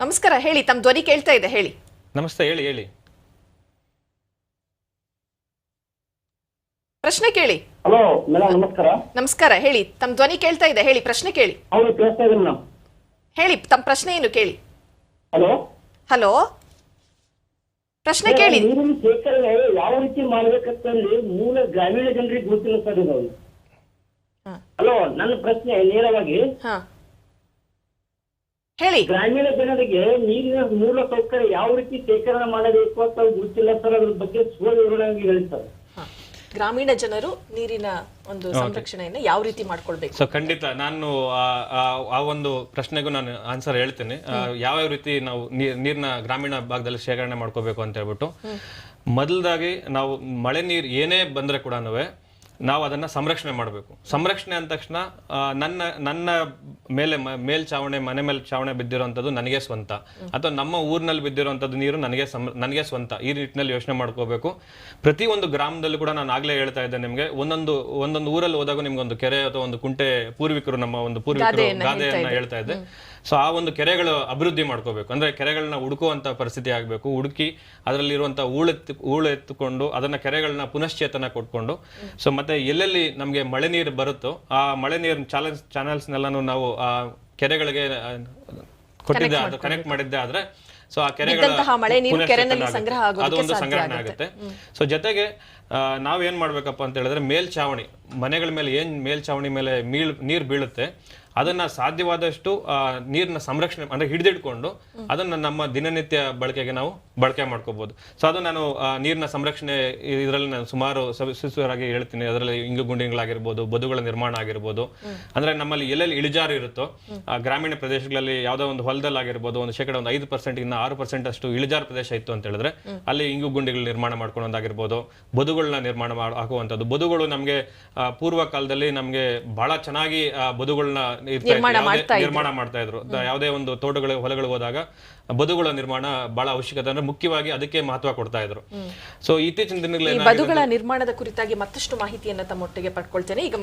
ನಮಸ್ಕಾರ ಹೇಳಿ ತಮ್ಮ ಧ್ವನಿ ಕೇಳ್ತಾ ಇದೆ ಹೇಳಿ. ನಮಸ್ತೆ ಹೇಳಿ ಹೇಳಿ. ಪ್ರಶ್ನೆ ಕೇಳಿ. ಹಲೋ ಮೇಡಮ್ ನಮಸ್ಕಾರ. ನಮಸ್ಕಾರ ಹೇಳಿ ತಮ್ಮ ಧ್ವನಿ ಕೇಳ್ತಾ ಇದೆ ಹೇಳಿ ಪ್ರಶ್ನೆ ಕೇಳಿ. ಹೌದು ಮೇಡಮ್ ಹೇಳಿ ತಮ್ಮ ಪ್ರಶ್ನೆ ಏನು ಕೇಳಿ. ಹಲೋ? ಹಲೋ? ಪ್ರಶ್ನೆ ಕೇಳಿ. ನೀರಿನ ಶೇಖರಣೆ ಯಾವ ರೀತಿ ಮಾಡ್ಬೇಕಂತಂದು ಮೂಲ ಗ್ರಾಮೀಣ ಜನರಿಗೆ ಗೊತ್ತಿಲ್ಲ ಸರ್ ಇದು. ಹಾ. ಹಲೋ ನನ್ನ ಪ್ರಶ್ನೆ ನೇರವಾಗಿ ಹಾ. ಹೇಳಿ. ಗ್ರಾಮೀಣ ಜನರಿಗೆ ನೀರಿನ ಮೂಲ ಸೌಕರ್ಯ ಯಾವ ರೀತಿ ಶೇಖರಣೆ ಮಾಡಬೇಕು ಅಂತ ಗೊತ್ತಿಲ್ಲ ಸರ್. ಅದ್ರ ಬಗ್ಗೆ ಸುವರ್ಣವಾಗಿ ಹೇಳ್ತಾರೆ ಹೇಳಿ ಸರ್. ಗ್ರಾಮೀಣ ಜನರು ನೀರಿನ ಒಂದು ಸಂರಕ್ಷಣೆಯನ್ನು ಯಾವ ರೀತಿ ಮಾಡ್ಕೊಳ್ಬೇಕು? ಸೊ ಖಂಡಿತ ನಾನು ಆ- ಒಂದು ಪ್ರಶ್ನೆಗೂ ನಾನು ಆನ್ಸರ್ ಹೇಳ್ತೇನೆ. ಯಾವ ಯಾವ್ಯಾವ ರೀತಿ ನಾವು ನೀರ್- ನೀರ್ನ ಗ್ರಾಮೀಣ ಭಾಗದಲ್ಲಿ ಶೇಖರಣೆ ಮಾಡ್ಕೋಬೇಕು ಅಂತ ಹೇಳ್ಬಿಟ್ಟು. ಮೊದಲದಾಗಿ ನಾವು ಮಳೆ ನೀರು ಏನೇ ಬಂದ್ರೆ ಕೂಡ ನಾವು ಅದನ್ನ ಸಂರಕ್ಷಣೆ ಮಾಡಬೇಕು. ಸಂರಕ್ಷಣೆ ಅಂದ ತಕ್ಷಣ ನನ್ನ ನನ್ನ ಮೇಲೆ ಮೇಲ್ಚಾವಣೆ ಮನೆ ಮೇಲೆ ಚಾವಣೆ ಬಿದ್ದಿರುವಂಥದ್ದು ನನಗೆ ಸ್ವಂತ. ಅಥವಾ ನಮ್ಮ ಊರಿನಲ್ಲಿ ಬಿದ್ದಿರುವಂಥದ್ದು ನೀರು ನನಗೆ ನನಗೆ ಸ್ವಂತ. ಈ ನಿಟ್ಟಿನಲ್ಲಿ ಯೋಚನೆ ಮಾಡ್ಕೋಬೇಕು. ಪ್ರತಿ ಒಂದು ಗ್ರಾಮದಲ್ಲೂ ಕೂಡ ನಾನು ಆಗ್ಲೇ ಹೇಳ್ತಾ ಇದ್ದೆ ನಿಮಗೆ ಒಂದೊಂದು ಒಂದೊಂದು ಊರಲ್ಲಿ ಹೋದಾಗ ನಿಮ್ಗೆ ಒಂದು ಕೆರೆ ಅಥವಾ ಒಂದು ಕುಂಟೆ ಪೂರ್ವಿಕರು ನಮ್ಮ ಒಂದು ಪೂರ್ವಿಕರು ಗಾದೆಯನ್ನ ಗಾದೆಯನ್ನ ಹೇಳ್ತಾ ಇದ್ದೆ. ಸೊ ಆ ಒಂದು ಕೆರೆಗಳು ಅಭಿವೃದ್ಧಿ ಮಾಡ್ಕೋಬೇಕು. ಅಂದ್ರೆ ಕೆರೆಗಳನ್ನ ಹುಡುಕುವಂತ ಪರಿಸ್ಥಿತಿ ಆಗಬೇಕು. ಹುಡುಕಿ ಅದರಲ್ಲಿರುವಂಥ ಹೂಳೆತ್ತು ಹೂಳೆತ್ತುಕೊಂಡು ಅದನ್ನ ಕೆರೆಗಳನ್ನ ಪುನಶ್ಚೇತನ ಕೊಟ್ಕೊಂಡು. ಸೊ ಮತ್ತೆ ಎಲ್ಲೆಲ್ಲಿ ನಮಗೆ ಮಳೆ ನೀರು ಬರುತ್ತೋ ಆ ಮಳೆ ನೀರಿನ ಚಾನಲ್ಸ್ ಚಾನಲ್ಸ್ನೆಲ್ಲಾನು ನಾವು ಆ ಕೆರೆಗಳಿಗೆ ಕೊಟ್ಟಿದ್ದೆ ಅದು ಕನೆಕ್ಟ್ ಮಾಡಿದ್ದೆ ಆದರೆ ಸೊ ಆ ಕೆರೆಗಳ ಬಿದ್ದಂತಹ ಮಳೆ ನೀರು ಕೆರೆನಲ್ಲಿ ಸಂಗ್ರಹ ಆಗೋದಕ್ಕೆ ಅದು ಒಂದು ಸಾಧ್ಯ ಸಂಗ್ರಹಣೆ ಆಗುತ್ತೆ. ಸೊ ಜೊತೆಗೆ ಆ, ನಾವೇನ್ ಮಾಡ್ಬೇಕಪ್ಪ ಅಂತ ಹೇಳಿದ್ರೆ ಮೇಲ್ಛಾವಣಿ ಮನೆಗಳ ಮೇಲೆ ಏನ್ ಮೇಲ್ಛಾವಣಿ ಮೇಲೆ ಮೀಳ್ ನೀರು ಬೀಳುತ್ತೆ ಅದನ್ನ ಸಾಧ್ಯವಾದಷ್ಟು ನೀರಿನ ಸಂರಕ್ಷಣೆ ಅಂದ್ರೆ ಹಿಡಿದಿಟ್ಕೊಂಡು ಅದನ್ನ ನಮ್ಮ ದಿನನಿತ್ಯ ಬಳಕೆಗೆ ನಾವು ಬಳಕೆ ಮಾಡ್ಕೋಬಹುದು ಸೊ ಅದು ನಾನು ನೀರಿನ ಸಂರಕ್ಷಣೆ ಇದರಲ್ಲಿ ನಾನು ಸುಮಾರು ಸುಸುರಾಗಿ ಹೇಳ್ತೀನಿ. ಅದರಲ್ಲಿ ಇಂಗು ಗುಂಡಿಗಳಾಗಿರ್ಬೋದು, ಬದುಗಳ ನಿರ್ಮಾಣ ಆಗಿರ್ಬೋದು. ಅಂದ್ರೆ ನಮ್ಮಲ್ಲಿ ಎಲ್ಲೆಲ್ಲಿ ಇಳಿಜಾರು ಇರುತ್ತೋ ಗ್ರಾಮೀಣ ಪ್ರದೇಶಗಳಲ್ಲಿ ಯಾವ್ದೋ ಒಂದು ಹೊಲದಲ್ಲಿ ಆಗಿರ್ಬೋದು ಒಂದು ಶೇಕಡ ಒಂದು ಐದು ಪರ್ಸೆಂಟ್ ಇನ್ನ ಆರು ಪರ್ಸೆಂಟ್ ಅಷ್ಟು ಇಳಿಜಾರು ಪ್ರದೇಶ ಇತ್ತು ಅಂತ ಹೇಳಿದ್ರೆ ಅಲ್ಲಿ ಇಂಗು ಗುಂಡಿಗಳು ನಿರ್ಮಾಣ ಮಾಡ್ಕೊಳ್ಳೋದಾಗಿರ್ಬೋದು ಬದುಗಳನ್ನ ನಿರ್ಮಾಣ ಹಾಕುವಂಥದ್ದು. ಬದುಗಳು ನಮಗೆ ಪೂರ್ವ ಕಾಲದಲ್ಲಿ ನಮಗೆ ಬಹಳ ಚೆನ್ನಾಗಿ ಬದುಗಳನ್ನ. ನಿರ್ಮಾಣ ಮಾಡ್ತಾ ಇದ್ರು. ಯಾವುದೇ ಒಂದು ತೋಟಗಳು ಹೊಲಗಳು ಹೋದಾಗ ಬದುಗಳ ನಿರ್ಮಾಣ ಬಹಳ ಅವಶ್ಯಕತೆ ಅಂದ್ರೆ ಮುಖ್ಯವಾಗಿ ಅದಕ್ಕೆ ಮಹತ್ವ ಕೊಡ್ತಾ ಇದ್ರು. ಸೊ ಇತ್ತೀಚಿನ ದಿನಗಳಲ್ಲಿ ಬದುಗಳ ನಿರ್ಮಾಣದ ಕುರಿತಾಗಿ ಮತ್ತಷ್ಟು ಮಾಹಿತಿಯನ್ನ ತಮ್ಮೊಟ್ಟಿಗೆ ಪಡ್ಕೊಳ್ತೇನೆ. ಈಗ